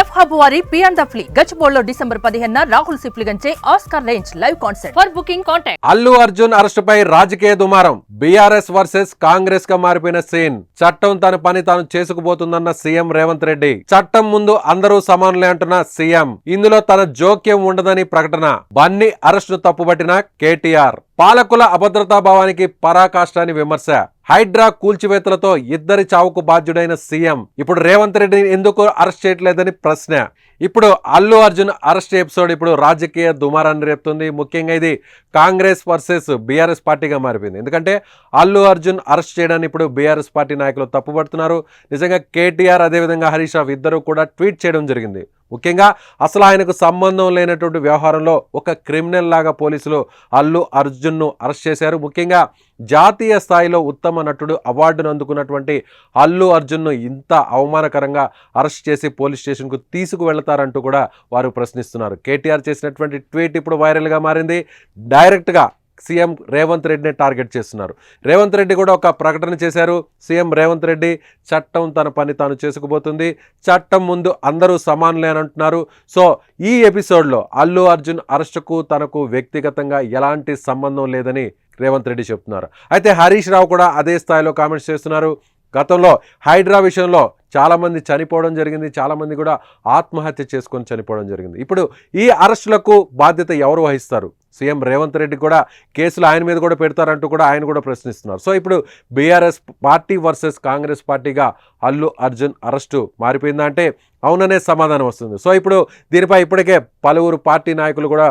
F hub వారి పియాన్ ద ఫ్లీ గచ్చిబోల్లో డిసెంబర్ పదిహేన Rahul సిప్లిగంచే Oscar range live concert. For booking contact. Allu Arjun అరెస్టుపై రాజకీయ దుమారం. బీఆర్ఎస్ వర్సెస్ కాంగ్రెస్గా మారిపోయిన సీన్. చట్టం తన పని తాను చేసుకుపోతుందన్న సీఎం రేవంత్ రెడ్డి. చట్టం ముందు అందరూ సమానులే అంటున్న సీఎం. ఇందులో తన జోక్యం ఉండదని ప్రకటన. బన్నీ అరెస్టును తప్పుపట్టిన కేటీఆర్. పాలకుల అభద్రతా భావానికి పరాకాష్టాని విమర్శ. హైడ్రా కూల్చివేతలతో ఇద్దరి చావుకు బాధ్యుడైన సీఎం. ఇప్పుడు రేవంత్ రెడ్డిని ఎందుకు అరెస్ట్ చేయట్లేదని ప్రశ్న. ఇప్పుడు అల్లు అర్జున్ అరెస్ట్ ఎపిసోడ్ ఇప్పుడు రాజకీయ దుమారాన్ని రేపుతుంది. ముఖ్యంగా ఇది కాంగ్రెస్ వర్సెస్ బీఆర్ఎస్ పార్టీగా మారిపోయింది. ఎందుకంటే అల్లు అర్జున్ అరెస్ట్ చేయడాన్ని ఇప్పుడు బీఆర్ఎస్ పార్టీ నాయకులు తప్పుపడుతున్నారు. నిజంగా కేటీఆర్ అదేవిధంగా హరీష్ రావు ఇద్దరు కూడా ట్వీట్ చేయడం జరిగింది. ముఖ్యంగా అసలు ఆయనకు సంబంధం లేనటువంటి వ్యవహారంలో ఒక క్రిమినల్ లాగా పోలీసులు అల్లు అర్జున్ను అరెస్ట్ చేశారు. ముఖ్యంగా జాతీయ స్థాయిలో ఉత్తమ నటుడు అవార్డును అందుకున్నటువంటి అల్లు అర్జున్ను ఇంత అవమానకరంగా అరెస్ట్ చేసి పోలీస్ స్టేషన్కు తీసుకువెళతారంటూ కూడా వారు ప్రశ్నిస్తున్నారు. కేటీఆర్ చేసినటువంటి ట్వీట్ ఇప్పుడు వైరల్గా మారింది. డైరెక్ట్గా సీఎం రేవంత్ రెడ్డిని టార్గెట్ చేస్తున్నారు. రేవంత్ రెడ్డి కూడా ఒక ప్రకటన చేశారు. సీఎం రేవంత్ రెడ్డి చట్టం తన పని తాను చేసుకుపోతుంది. చట్టం ముందు అందరూ సమానులే అని అంటున్నారు. సో ఈ ఎపిసోడ్లో అల్లు అర్జున్ అరెస్టుకు తనకు వ్యక్తిగతంగా ఎలాంటి సంబంధం లేదని రేవంత్ రెడ్డి చెప్తున్నారు. అయితే హరీష్ రావు కూడా అదే స్థాయిలో కామెంట్స్ చేస్తున్నారు. గతంలో హైడ్రా విషయంలో చాలామంది చనిపోవడం జరిగింది చాలామంది కూడా ఆత్మహత్య చేసుకొని చనిపోవడం జరిగింది. ఇప్పుడు ఈ అరెస్టులకు బాధ్యత ఎవరు వహిస్తారు? సీఎం రేవంత్ రెడ్డి కూడా కేసులు ఆయన మీద కూడా పెడతారంటూ కూడా ఆయన కూడా ప్రశ్నిస్తున్నారు. సో ఇప్పుడు బీఆర్ఎస్ పార్టీ వర్సెస్ కాంగ్రెస్ పార్టీగా అల్లు అర్జున్ అరెస్టు మారిపోయిందంటే అవుననే సమాధానం వస్తుంది. సో ఇప్పుడు దీనిపై ఇప్పటికే పలువురు పార్టీ నాయకులు కూడా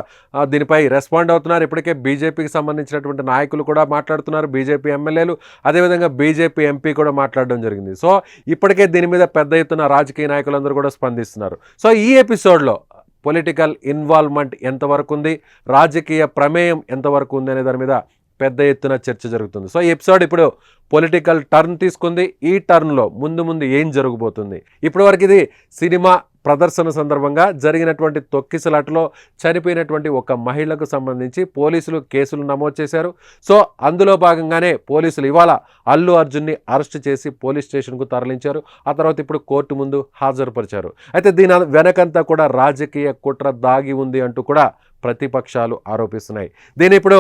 దీనిపై రెస్పాండ్ అవుతున్నారు. ఇప్పటికే బీజేపీకి సంబంధించినటువంటి నాయకులు కూడా మాట్లాడుతున్నారు. బీజేపీ ఎమ్మెల్యేలు అదేవిధంగా బీజేపీ ఎంపీ కూడా మాట్లాడడం జరిగింది. సో ఇప్పటికే దీని మీద పెద్ద ఎత్తున రాజకీయ నాయకులందరూ కూడా స్పందిస్తున్నారు. సో ఈ ఎపిసోడ్లో పొలిటికల్ ఇన్వాల్వ్మెంట్ ఎంతవరకు ఉంది? రాజకీయ ప్రమేయం ఎంతవరకు ఉంది? అనే దాని మీద పెద్ద ఎత్తున చర్చ జరుగుతుంది. సో ఈ ఎపిసోడ్ ఇప్పుడు పొలిటికల్ టర్న్ తీసుకుంది. ఈ టర్న్లో ముందు ముందు ఏం జరగబోతుంది? ఇప్పటి వరకు ఇది సినిమా ప్రదర్శన సందర్భంగా జరిగినటువంటి తొక్కిసలాటలో చనిపోయినటువంటి ఒక మహిళకు సంబంధించి పోలీసులు కేసులు నమోదు చేశారు. సో అందులో భాగంగానే పోలీసులు ఇవాళ అల్లు అర్జున్ని అరెస్ట్ చేసి పోలీస్ స్టేషన్కు తరలించారు. ఆ తర్వాత ఇప్పుడు కోర్టు ముందు హాజరుపరిచారు. అయితే దీని వెనకంతా కూడా రాజకీయ కుట్ర దాగి ఉంది అంటూ కూడా ప్రతిపక్షాలు ఆరోపిస్తున్నాయి. దీని ఇప్పుడు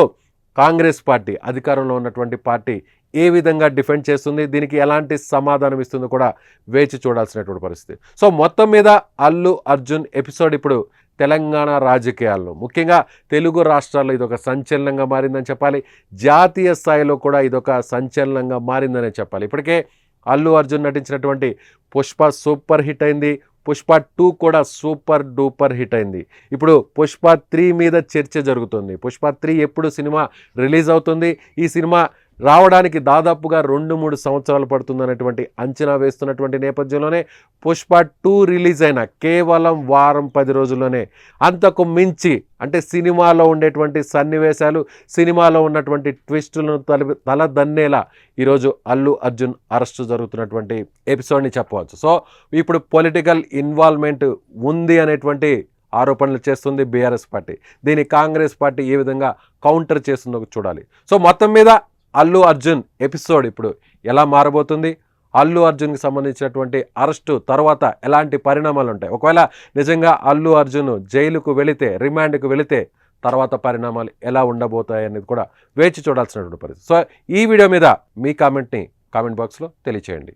కాంగ్రెస్ పార్టీ అధికారంలో ఉన్నటువంటి పార్టీ ఏ విధంగా డిఫెండ్ చేస్తుంది దీనికి ఎలాంటి సమాధానం ఇస్తుందో కూడా వేచి చూడాల్సినటువంటి పరిస్థితి. సో మొత్తం మీద అల్లు అర్జున్ ఎపిసోడ్ ఇప్పుడు తెలంగాణ రాజకీయాల్లో. ముఖ్యంగా తెలుగు రాష్ట్రాల్లో ఇదొక సంచలనంగా మారిందని చెప్పాలి. జాతీయ స్థాయిలో కూడా ఇదొక సంచలనంగా మారిందనే చెప్పాలి. ఇప్పటికే అల్లు అర్జున్ నటించినటువంటి పుష్ప సూపర్ హిట్ అయింది. పుష్ప టూ కూడా సూపర్ డూపర్ హిట్ అయింది. ఇప్పుడు పుష్ప త్రీ మీద చర్చ జరుగుతుంది. పుష్ప త్రీ ఎప్పుడు సినిమా రిలీజ్ అవుతుంది? ఈ సినిమా రావడానికి దాదాపుగా రెండు మూడు సంవత్సరాలు పడుతుందన్నటువంటి అంచనా వేస్తున్నటువంటి నేపథ్యంలోనే పుష్ప టూ రిలీజ్ అయిన కేవలం వారం పది రోజుల్లోనే అంతకు మించి అంటే సినిమాలో ఉండేటువంటి సన్నివేశాలు సినిమాలో ఉన్నటువంటి ట్విస్టులను తల తలదన్నేలా ఈరోజు అల్లు అర్జున్ అరెస్టు జరుగుతున్నటువంటి ఎపిసోడ్ని చెప్పవచ్చు. సో ఇప్పుడు పొలిటికల్ ఇన్వాల్వ్మెంట్ ఉంది అనేటువంటి ఆరోపణలు చేస్తుంది బీఆర్ఎస్ పార్టీ. దీన్ని కాంగ్రెస్ పార్టీ ఏ విధంగా కౌంటర్ చేస్తుందో చూడాలి. సో మొత్తం మీద అల్లు అర్జున్ ఎపిసోడ్ ఇప్పుడు ఎలా మారబోతుంది? అల్లు అర్జున్కి సంబంధించినటువంటి అరెస్టు తర్వాత ఎలాంటి పరిణామాలు ఉంటాయి? ఒకవేళ నిజంగా అల్లు అర్జున్ జైలుకు వెళితే రిమాండ్కు వెళితే తర్వాత పరిణామాలు ఎలా ఉండబోతాయి అనేది కూడా వేచి చూడాల్సినటువంటి పరిస్థితి. సో ఈ వీడియో మీద మీ కామెంట్ని కామెంట్ బాక్స్లో తెలియచేయండి.